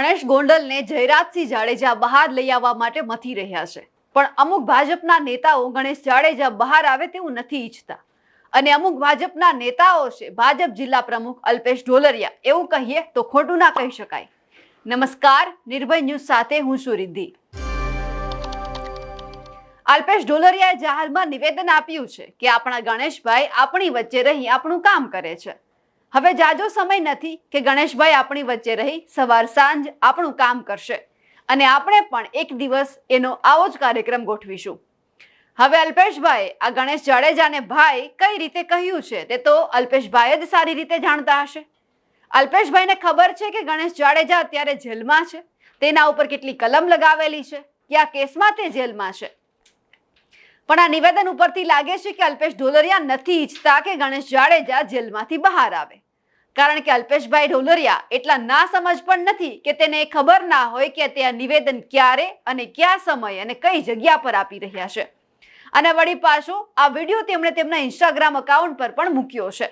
ગણેશ ગોંડલને જયરાજસિંહ જાડેજા બહાર લઈ આવવા માટે મથી રહ્યા છે. પણ અમુક ભાજપના નેતાઓ ગણેશ જાડેજા બહાર આવે તેવું નથી ઈચ્છતા. અને અમુક ભાજપના નેતાઓ છે, ભાજપ જિલ્લા પ્રમુખ અલ્પેશ ઢોલરિયા, એવું કહીએ તો ખોટું ના કહી શકાય. નમસ્કાર, નિર્ભય ન્યૂઝ સાથે હું છું રિદ્ધિ. અલ્પેશ ઢોલરિયાએ જાહેરમાં નિવેદન આપ્યું છે કે આપણા ગણેશભાઈ આપણી વચ્ચે રહી, આપણું કામ કરે છે. હવે જાજો સમય નથી કે ગણેશભાઈ આપણી વચ્ચે રહી સવાર સાંજ આપણું કામ કરશે. અને આપણે પણ એક દિવસ એનો આવો જ કાર્યક્રમ ગોઠવીશું. હવે અલ્પેશભાઈ, આ ગણેશ જાડેજાને ભાઈ કઈ રીતે કહ્યું છે તે તો અલ્પેશભાઈ જ સારી રીતે જાણતા હશે. અલ્પેશભાઈને ખબર છે કે ગણેશ જાડેજા અત્યારે જેલમાં છે. તેના ઉપર કેટલી કલમ લગાવેલી છે. કયા કેસમાં તે જેલમાં છે. પણ આ નિવેદન ઉપરથી લાગે છે કે અલ્પેશ ઢોલરિયા નથી ઈચ્છતા કે ગણેશ જાડેજા જેલમાંથી બહાર આવે. કારણ કે અલ્પેશભાઈ ઢોલરિયા એટલા ના સમજ પણ નથી કે તેને ખબર ના હોય કે તે આ નિવેદન ક્યારે અને કયા સમય અને કઈ જગ્યા પર આપી રહ્યા છે. અને વળી પાછું આ વીડિયો તેમણે તેમના ઇન્સ્ટાગ્રામ અકાઉન્ટ પર પણ મૂક્યો છે.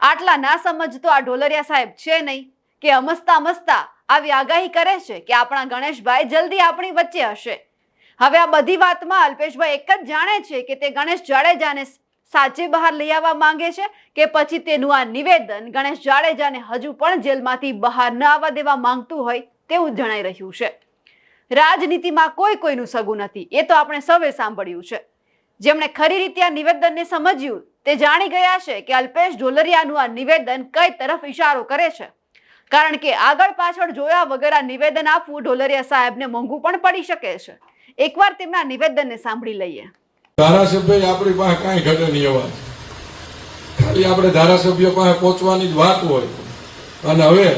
આટલા ના સમજ તો આ ઢોલરિયા સાહેબ છે નહીં કે અમસ્તા અમસ્તા આવી આગાહી કરે છે કે આપણા ગણેશભાઈ જલ્દી આપણી વચ્ચે હશે. હવે આ બધી વાતમાં અલ્પેશભાઈ એક જ જાણે છે કે તે ગણેશ જાડેજાને સાચે બહાર લઈ આવવા માંગે છે કે પછી તેનું આ નિવેદન ગણેશ જાડેજાને હજુ પણ જેલમાંથી બહાર ન આવવા દેવા માંગતું હોય તેવું જણાઈ રહ્યું છે. રાજનીતિમાં કોઈ કોઈનું સગું નથી, એ તો આપણે સૌએ સાંભળ્યું છે. જેમણે ખરી રીતે આ નિવેદનને સમજ્યું, તે જાણી ગયા છે કે અલ્પેશ ઢોલરિયાનું આ નિવેદન કઈ તરફ ઇશારો કરે છે. કારણ કે આગળ પાછળ જોયા વગર આ નિવેદન આપવું ઢોલરિયા સાહેબને મોંઘું પણ પડી શકે છે. એકવાર તેમના નિવેદનને સાંભળી લઈએ. ધારાસભ્ય આપણી પાસે કાંઈ ઘટે નહીં અવાજ ખાલી આપણે ધારાસભ્ય પાસે પહોંચવાની જ વાત હોય. અને હવે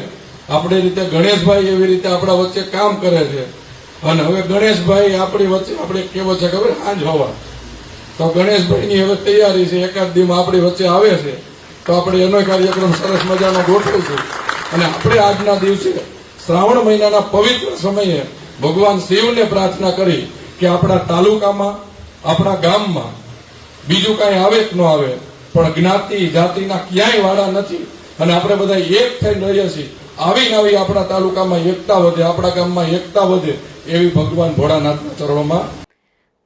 આપણે રીતે ગણેશભાઈ એવી રીતે આપણા વચ્ચે કામ કરે છે. અને હવે ગણેશભાઈ આપણી વચ્ચે, આપણે કેવો છે ખબર આજ હોવા. તો ગણેશભાઈની હવે તૈયારી છે, એકાદ દીમાં આપણી વચ્ચે આવે છે, તો આપણે એનો કાર્યક્રમ સરસ મજાનો ગોઠવીશું. અને આપણે આજના દિવસે શ્રાવણ મહિનાના પવિત્ર સમયે ભગવાન શિવને પ્રાર્થના કરી કે આપણા તાલુકામાં, આપણા ગામમાં બીજું કાંઈ આવે કે ન આવે, પણ જ્ઞાતિ જાતિના ક્યાંય વાળા નથી. અને આપણે બધા એક થઈને રહીએ છીએ. આવી આવી આપણા તાલુકામાં એકતા વધે, આપણા ગામમાં એકતા વધે એવી ભગવાન ભોળાનાથના ચરણોમાં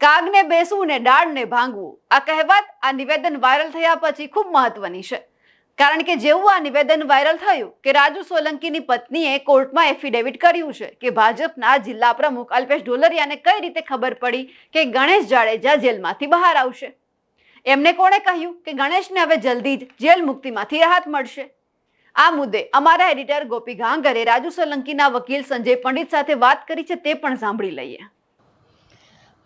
કાગને બેસવું ને ડાળને ભાંગવું. આ કહેવત આ નિવેદન વાયરલ થયા પછી ખૂબ મહત્વની છે. કારણ કે જેવું આ નિવેદન વાયરલ થયું કે રાજુ સોલંકીની પત્નીએ કોર્ટમાં એફિડેવિટ કર્યું છે કે ભાજપના જિલ્લા પ્રમુખ અલ્પેશ ઢોલરિયાને કઈ રીતે ખબર પડી કે ગણેશ જાડેજા જેલમાંથી બહાર આવશે? એમને કોણે કહ્યું કે ગણેશને હવે જલ્દી જ જેલ મુક્તિમાંથી રાહત મળશે? આ મુદ્દે અમારા એડિટર ગોપી ઘાંગરે રાજુ સોલંકીના વકીલ સંજય પંડિત સાથે વાત કરી છે તે પણ સાંભળી લઈએ.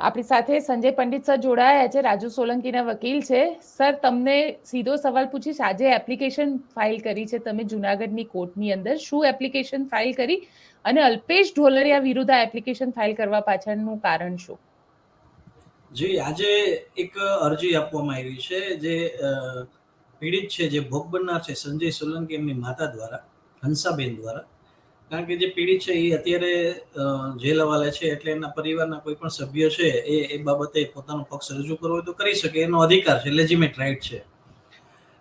આપણી સાથે સંજય પંડિત સર જોડાયા છે, રાજુ સોલંકીના વકીલ છે. સર, તમને સીધો સવાલ પૂછીશ. આજે એપ્લિકેશન ફાઇલ કરી છે તમે જુનાગઢની કોર્ટની અંદર. શું એપ્લિકેશન ફાઇલ કરી? અને અલ્પેશ ઢોલરિયા વિરુદ્ધ આ એપ્લિકેશન ફાઇલ કરવા પાછળનું કારણ શું? જી, આજે એક અરજી આપવામાં આવી છે જે પીડિત છે, જે ભોગ બનનાર છે સંજય સોલંકી એમની માતા દ્વારા, હંસાબેન દ્વારા. કારણ કે જે પીડિત છે એ અત્યારે જેલ હવાલે છે એટલે એના પરિવારના કોઈ પણ સભ્ય છે એ એ બાબતે પોતાનો પક્ષ રજૂ કરવો હોય તો કરી શકે. એનો અધિકાર છે લેજિમેટ રાઇટ છે.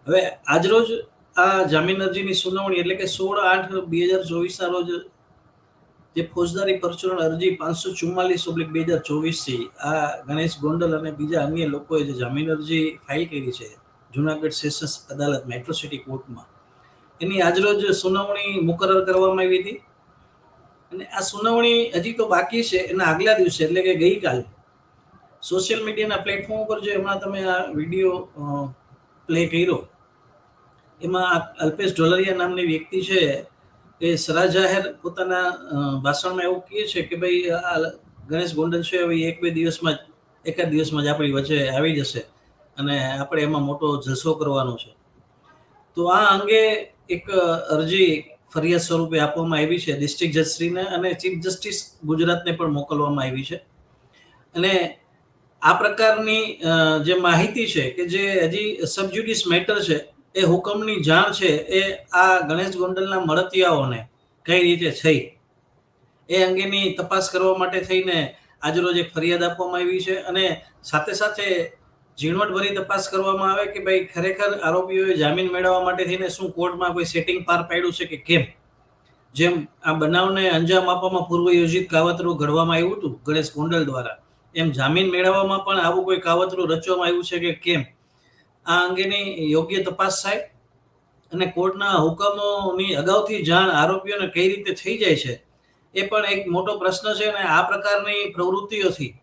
હવે આજરોજ આ જામીન અરજીની સુનાવણી એટલે કે સોળ આઠ બે હજાર ચોવીસના રોજ જે ફોજદારી પરચુરણ અરજી પાંચસો ચુમ્માલીસ ઓબ્લિક બે હજાર ચોવીસથી આ ગણેશ ગોંડલ અને બીજા અન્ય લોકોએ જે જામીન અરજી ફાઇલ કરી છે, જુનાગઢ સેશન્સ અદાલત મેટ્રો સિટી કોર્ટમાં એની આજરોજ સુનાવણી મુકરર કરવામાં આવી હતી. અને આ સુનાવણી હજી તો બાકી છે, એના આગલા દિવસે, એટલે કે ગઈકાલે. સોશિયલ મીડિયાના પ્લેટફોર્મ ઉપર જે હમણાં તમે આ વીડિયો પ્લે કર્યો, એમાં અલ્પેશ ઢોલરિયા નામની વ્યક્તિ છે, એ સરા જાહેર પોતાના ભાષણમાં એવું કહે છે કે ભાઈ, આ ગણેશ ગોંડલ છે, હવે એક બે દિવસમાં જ, એકાદ દિવસમાં જ આપણી વચ્ચે આવી જશે. અને આપણે એમાં મોટો જલસો કરવાનો છે. તો આ અંગે એક અરજી ફરિયાદ સ્વરૂપે આપવામાં આવી છે. ડિસ્ટ્રિક્ટ જજશ્રીને અને ચીફ જસ્ટિસ ગુજરાતને પણ મોકલવામાં આવી છે. અને આ પ્રકારની જે માહિતી છે કે જે હજી સબજ્યુડિસ મેટર છે, એ હુકમની જાણ છે, એ આ ગણેશ ગોંડલના મળતિયાઓને કઈ રીતે થઈ? એ અંગેની તપાસ કરવા માટે થઈને આજરોજ એક ફરિયાદ આપવામાં આવી છે અને સાથે સાથે ઝીણવટભરી તપાસ કરવામાં આવે કે ભાઈ ખરેખર આરોપીઓએ જામીન મેળવવા માટે થઈને શું કોર્ટમાં કોઈ સેટિંગ પાર પાડ્યું છે કે કેમ? જેમ આ બનાવને અંજામ આપવામાં પૂર્વ યોજિત કાવતરું ઘડવામાં આવ્યું હતું, ગણેશ કુંડલ દ્વારા. એમ જામીન મેળવવામાં પણ આવું કોઈ કાવતરું રચવામાં આવ્યું છે કે કેમ? આ અંગેની યોગ્ય તપાસ થાય અને કોર્ટના હુકમોની અગાઉથી જાણ આરોપીઓને કઈ રીતે થઈ જાય છે? એ પણ એક મોટો પ્રશ્ન છે અને આ પ્રકારની પ્રવૃત્તિઓથી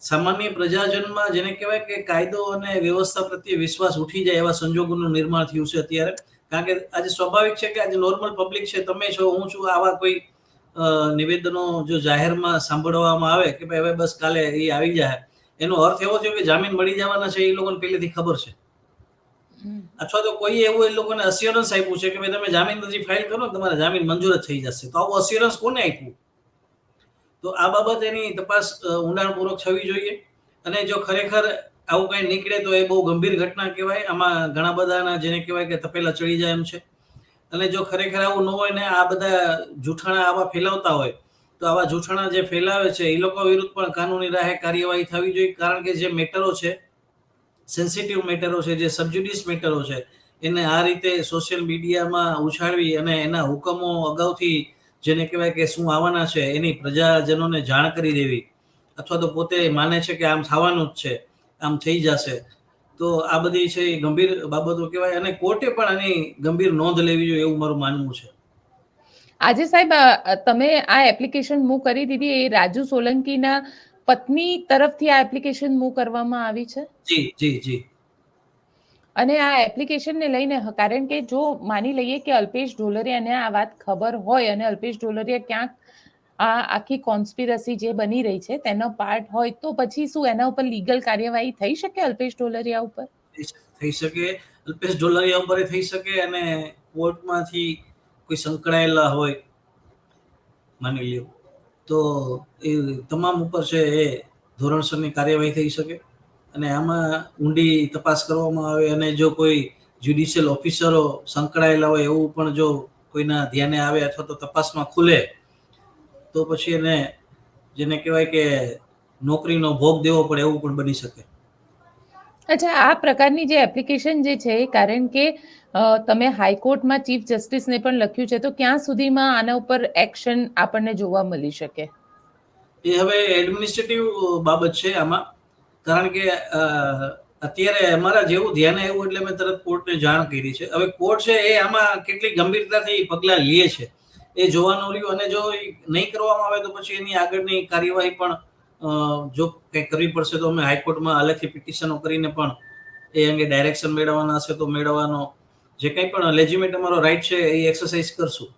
સામાન્ય પ્રજાજનમાં જેને કહેવાય કે કાયદો અને વ્યવસ્થા પ્રત્યે વિશ્વાસ ઉઠી જાય એવા સંજોગોનું નિર્માણ થયું છે અત્યારે. કારણ કે આજે સ્વાભાવિક છે કે આજે નોર્મલ પબ્લિક છે તમે છો હું છું આવા કોઈ નિવેદનો જો જાહેરમાં સાંભળવામાં આવે કે ભાઈ હવે બસ કાલે એ આવી જાય એનો અર્થ એવો છે કે જામીન મળી જવાના છે એ લોકોને પહેલેથી ખબર છે. અથવા તો કોઈ એવું એ લોકોને અસ્યોરન્સ આપ્યું છે કે ભાઈ તમે જામીન નથી ફાઇલ કરો તમારે જામીન મંજૂર જ થઈ જશે. તો આવું અસ્યોરન્સ કોને આપ્યું? તો આ બાબત એની તપાસ ઊંડાણપૂર્વક થવી જોઈએ. અને જો ખરેખર આવું કંઈ નીકળે તો એ બહુ ગંભીર ઘટના કહેવાય. આમાં ઘણા બધાના જેને કહેવાય કે તપેલા ચડી જાય એમ છે. અને જો ખરેખર આવું ન હોય ને આ બધા જૂઠાણા આવા ફેલાવતા હોય, તો આવા જૂઠાણા જે ફેલાવે છે એ લોકો વિરુદ્ધ પણ કાનૂની રાહે કાર્યવાહી થવી જોઈએ. કારણ કે જે મેટરો છે સેન્સિટિવ મેટરો છે, જે સબજ્યુડિસ મેટરો છે, એને આ રીતે સોશિયલ મીડિયામાં ઉછાળવી અને એના હુકમો અગાઉથી જેને કહેવાય કે શું આવવાના છે એની પ્રજાજનોને જાણ કરી દેવી. અથવા તો પોતે માને છે કે આમ થવાનું જ છે આમ થઈ જશે. તો આ બધી છે એ ગંભીર બાબતો કહેવાય અને કોર્ટે પણ આની ગંભીર નોંધ લેવી જોઈએ એવું મારું માનવું છે. આજે સાહેબ તમે આ એપ્લિકેશન મૂવ કરી દીધી એ રાજુ સોલંકીના પત્ની તરફથી આ એપ્લિકેશન મૂવ કરવામાં આવી છે? જી જી જી. અને આ એપ્લિકેશનને લઈને કારણ કે જો માની લઈએ કે અલ્પેશ ઢોલરિયાને આ વાત ખબર હોય અને અલ્પેશ ઢોલરિયા ક્યાંક આ આખી કોન્સ્પિરસી જે બની રહી છે, તેનો પાર્ટ હોય, તો પછી શું એના ઉપર લીગલ કાર્યવાહી થઈ શકે અલ્પેશ ઢોલરિયા ઉપર? થઈ શકે. અલ્પેશ ઢોલરિયા ઉપર થઈ શકે અને કોર્ટમાંથી કોઈ સંકળાયેલા હોય, માની લ્યો. તો એ તમામ ઉપર છે એ ધોરણસરની કાર્યવાહી થઈ શકે. અને આમાં ઊંડી તપાસ કરવામાં આવે અને જો કોઈ જ્યુડિશિયલ ઓફિસરો સંકળાયેલા હોય એવું પણ જો કોઈના ધ્યાને આવે અથવા તો તપાસમાં ખુલે તો પછી એને જેને કહેવાય કે નોકરીનો ભોગ દેવો પડે એવું પણ બની શકે. અચ્છા આ પ્રકારની જે એપ્લિકેશન જે છે કારણ કે તમે હાઈકોર્ટમાં ચીફ જસ્ટિસને પણ લખ્યું છે તો ક્યાં સુધીમાં આના ઉપર એક્શન આપણને જોવા મળી શકે? એ હવે એડમિનિસ્ટ્રેટિવ બાબત છે આમાં. કારણ કે અત્યારે અમારા જેવું ધ્યાન આવ્યું એટલે મેં તરત કોર્ટને જાણ કરી છે. હવે કોર્ટ છે એ આમાં કેટલી ગંભીરતાથી પગલાં લે છે એ જોવાનું રહ્યું અને જો નહીં કરવામાં આવે તો પછી એની આગળની કાર્યવાહી પણ જો કંઈક કરવી પડશે તો અમે હાઈકોર્ટમાં અલગથી પિટિશનો કરીને પણ એ અંગે ડાયરેક્શન મેળવવાના હશે તો મેળવવાનો જે કંઈ પણ લેજિમેટ અમારો રાઈટ છે એ એક્સરસાઇઝ કરશું.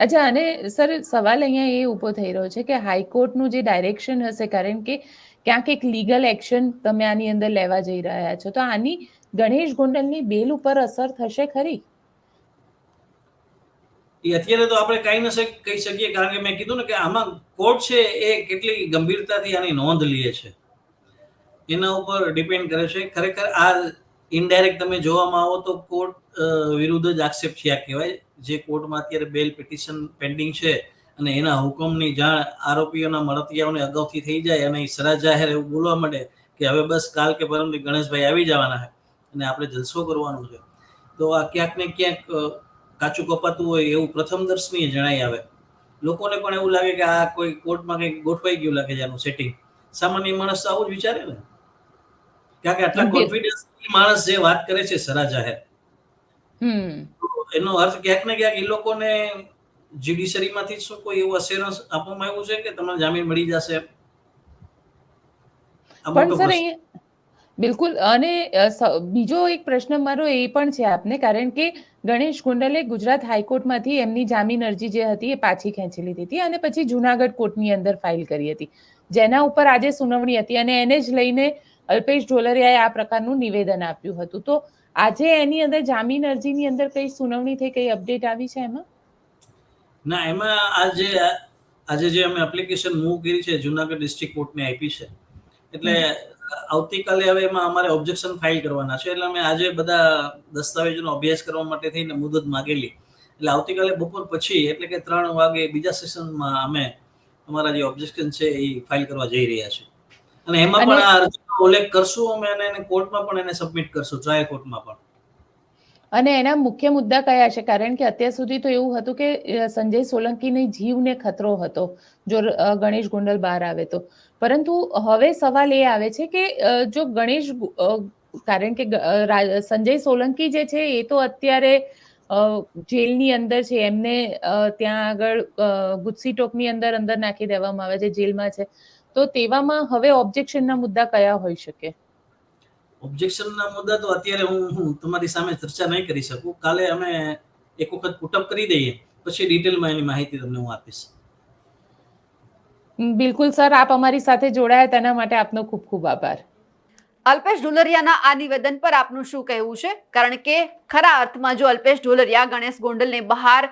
અચ્છા, અને સર, સવાલ અહીંયા એ ઊભો થઈ રહ્યો છે કે હાઈકોર્ટનું જે ડાયરેક્શન હશે, કારણ કે ક્યાંક એક લીગલ એક્શન તમે આની અંદર લેવા જઈ રહ્યા છો. તો આની ગણેશ ગોંડલની બેલ ઉપર અસર થશે ખરી? એ અત્યારે તો આપણે કઈ ન કહી શકીએ, કારણ કે મેં કીધું ને કે આમાં કોર્ટ છે એ કેટલી ગંભીરતાથી આની નોંધ લે છે. એના ઉપર ડિપેન્ડ કરે છે. ખરેખર આ ઇનડાયરેક્ટ તમે જોવામાં આવો તો કોર્ટ વિરુદ્ધ જ આક્ષેપ થયા કહેવાય. જે કોર્ટમાં અત્યારે બેલ પિટિશન પેન્ડિંગ છે અને એના હુકમની જાણ આરોપીઓના મળતિયાઓને અગાઉથી થઈ જાય અને સરા જાહેર એવું બોલવા માંડે કે હવે બસ કાલ કે પરમથી ગણેશભાઈ આવી જવાના છે. અને આપણે જલસો કરવાનો છે. તો આ ક્યાંક ને ક્યાંક કાચું કપાતું હોય એવું પ્રથમ દર્શનીય જણાઈ આવે. લોકોને પણ એવું લાગે કે આ કોઈ કોર્ટમાં કંઈક ગોઠવાઈ ગયું લાગે છે આનું સેટિંગ સામાન્ય માણસ તો આવું જ વિચારે ને. કારણ કે આટલા કોન્ફિડન્સ માણસ જે વાત કરે છે સરા જાહેર. હમ. તો એનો અર્થ ક્યાંક ને ક્યાંક એ લોકોને જ્યુડિશરીમાંથી શું કોઈ એવું અસેરન્સ આપવામાં આવ્યું છે કે તમને જામીન મળી જશે? પણ સર બિલકુલ અને બીજો એક પ્રશ્ન મારો એ પણ છે આપને કારણ કે ગણેશ કુંડલે ગુજરાત હાઈકોર્ટમાંથી એમની જામીન અરજી જે હતી એ પાછી ખેંચી લીધી હતી અને પછી જુનાગઢ કોર્ટની અંદર ફાઇલ કરી હતી. જેના ઉપર આજે સુનાવણી હતી અને એને જ લઈને અલ્પેશ ઢોલરિયાએ આ પ્રકારનું નિવેદન આપ્યું હતું. તો આજે એની અંદર જામીન અરજીની અંદર કઈ સુનાવણી થઈ કઈ અપડેટ આવી છે એમાં? ના એમાં આજે આજે જે અમે એપ્લિકેશન મૂવ કરી છે જુનાગઢ ડિસ્ટ્રિક્ટ કોર્ટને આપી છે એટલે આવતીકાલે હવે એમાં અમારે ઓબ્જેક્શન ફાઇલ કરવાના છે એટલે અમે આજે બધા દસ્તાવેજોનો અભ્યાસ કરવા માટે થઈને મુદત માગેલી. એટલે આવતીકાલે બપોર પછી એટલે કે ત્રણ વાગે બીજા સેશનમાં અમે અમારા જે ઓબ્જેક્શન છે એ ફાઇલ કરવા જઈ રહ્યા છે અને એમાં પણ આ અરજીનો ઉલ્લેખ કરશું અમે અને એને કોર્ટમાં પણ એને સબમિટ કરશું ટ્રાયલ કોર્ટમાં પણ. અને એના મુખ્ય મુદ્દા કયા છે? કારણ કે અત્યાર સુધી તો એવું હતું કે સંજય સોલંકીની જીવને ખતરો હતો, જો ગણેશ ગોંડલ બહાર આવે તો. પરંતુ હવે સવાલ એ આવે છે કે જો ગણેશ કારણ કે સંજય સોલંકી જે છે એ તો અત્યારે જેલની અંદર છે. એમને ત્યાં આગળ ગુસ્સી ટોકની અંદર અંદર નાખી દેવામાં આવે છે, જેલમાં છે. તો તેવામાં હવે ઓબ્જેક્શનના મુદ્દા કયા હોઈ શકે? ઓબ્જેક્શનના મુદ્દા તો અત્યારે હું હું તમારી સામે ચર્ચા નહીં કરી શકું. કાલે અમે એક વખત પુટઅપ કરી દઈએ પછી ડિટેલમાં એની માહિતી તમને હું આપીશ. બિલકુલ સર આપ અમારી સાથે જોડાયા તેના માટે આપનો ખૂબ ખૂબ આભાર. અલ્પેશ ઢોલરિયાના આ નિવેદન પર આપનું શું કહેવું છે? કારણ કે ખરા અર્થમાં જો અલ્પેશ ઢોલરિયા ગણેશ ગોંડલને બહાર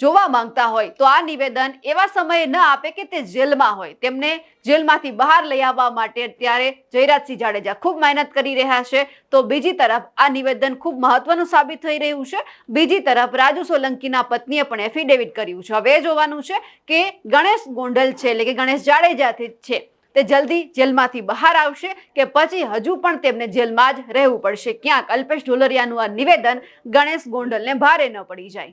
જોવા માંગતા હોય તો આ નિવેદન એવા સમયે ન આપે કે તે જેલમાં હોય. તેમને જેલમાંથી બહાર લઈ આવવા માટે અત્યારે જયરાજસિંહ જાડેજા ખૂબ મહેનત કરી રહ્યા છે. તો બીજી તરફ આ નિવેદન ખૂબ મહત્વનું સાબિત થઈ રહ્યું છે. બીજી તરફ રાજુ સોલંકીના પત્નીએ પણ એફિડેવિટ કર્યું છે. હવે જોવાનું છે કે ગણેશ ગોંડલ છે એટલે કે ગણેશ જાડેજાથી છે. તે જલ્દી જેલમાંથી બહાર આવશે કે પછી હજુ પણ તેમને જેલમાં જ રહેવું પડશે. ક્યાંક અલ્પેશ ઢોલરિયાનું આ નિવેદન ગણેશ ગોંડલને ભારે ન પડી જાય.